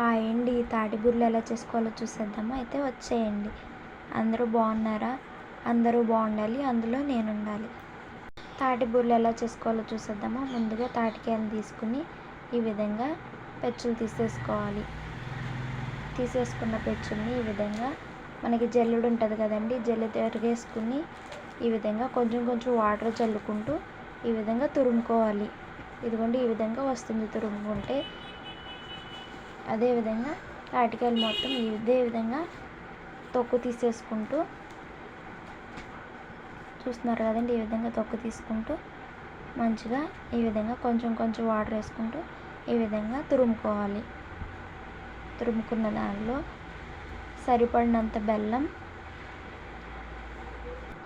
Hi అండి తాటి ఎలా చేసుకోవాలో చూసేద్దామా? అయితే వచ్చేయండి. అందరూ బాగున్నారా? అందరూ బాగుండాలి. అందులో నేను ఉండాలి తాటి ఎలా చేసుకోవాలో చూసేద్దామా? ముందుగా తాటికాయలు తీసుకుని ఈ విధంగా పెచ్చులు తీసేసుకోవాలి. తీసేసుకున్న పెచ్చుల్ని ఈ విధంగా మనకి జల్లుడు ఉంటుంది కదండి జల్లు తిరిగేసుకుని ఈ విధంగా కొంచెం కొంచెం వాటర్ చల్లుకుంటూ ఈ విధంగా తురుముకోవాలి. ఇదిగోండి ఈ విధంగా వస్తుంది తురుముకుంటే అదేవిధంగా తాటికాయలు మొత్తం ఇదే విధంగా తొక్కు తీసేసుకుంటూ చూస్తున్నారు కదండి ఈ విధంగా తొక్కు తీసుకుంటూ మంచిగా ఈ విధంగా కొంచెం కొంచెం వాటర్ వేసుకుంటూ ఈ విధంగా తురుముకోవాలి. తురుముకున్న దానిలో సరిపడినంత బెల్లం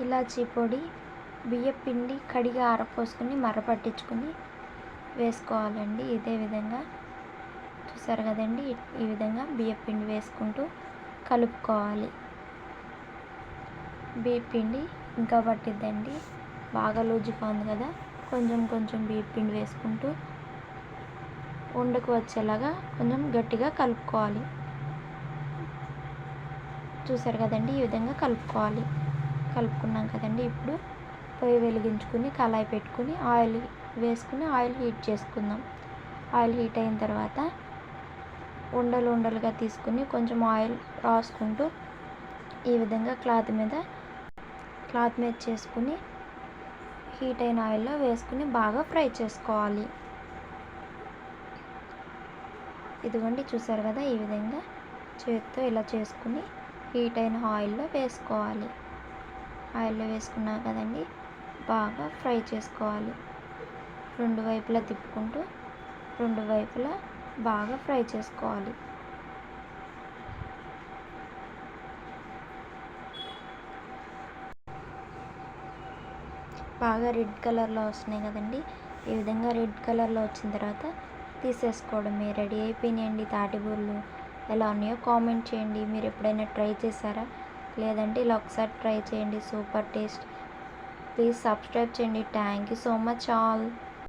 ఇలాచీ పొడి బియ్యం పిండి కడిగి ఆరపోసుకుని మర్ర పట్టించుకుని వేసుకోవాలండి. ఇదే విధంగా చూసారు కదండి. ఈ విధంగా బియ్యం పిండి వేసుకుంటూ కలుపుకోవాలి. బియ్యం పిండి ఇంకా పట్టిద్దండి. బాగా లూజుగా ఉంది కదా. కొంచెం కొంచెం బియ్యం పిండి వేసుకుంటూ ఉండకు వచ్చేలాగా కొంచెం గట్టిగా కలుపుకోవాలి. చూసారు కదండి. ఈ విధంగా కలుపుకోవాలి. కలుపుకున్నాం కదండి. ఇప్పుడు పొయ్యి వెలిగించుకుని కళాయి పెట్టుకుని ఆయిల్ వేసుకుని ఆయిల్ హీట్ చేసుకుందాం. ఆయిల్ హీట్ అయిన తర్వాత ఉండలు ఉండలుగా తీసుకుని కొంచెం ఆయిల్ రాసుకుంటూ ఈ విధంగా క్లాత్ మీద క్లాత్ మీద చేసుకుని హీట్ అయిన ఆయిల్లో వేసుకుని బాగా ఫ్రై చేసుకోవాలి. ఇదిగోండి చూసారు కదా ఈ విధంగా చేతితో ఇలా చేసుకుని హీట్ అయిన ఆయిల్లో వేసుకోవాలి. ఆయిల్లో వేసుకున్నా కదండి బాగా ఫ్రై చేసుకోవాలి. రెండు వైపులా తిప్పుకుంటూ రెండు వైపులా బాగా ఫ్రై చేసుకోవాలి. బాగా రెడ్ కలర్లో వస్తున్నాయి కదండి. ఈ విధంగా రెడ్ కలర్లో వచ్చిన తర్వాత తీసేసుకోవడమే రెడీ అయిపోయినాయండి తాటిబూర్లు. ఎలా ఉన్నాయో కామెంట్ చేయండి. మీరు ఎప్పుడైనా ట్రై చేశారా? లేదంటే ఇలా ఒకసారి ట్రై చేయండి. Super taste. ప్లీజ్ సబ్స్క్రైబ్ చేయండి. Thank you so much all.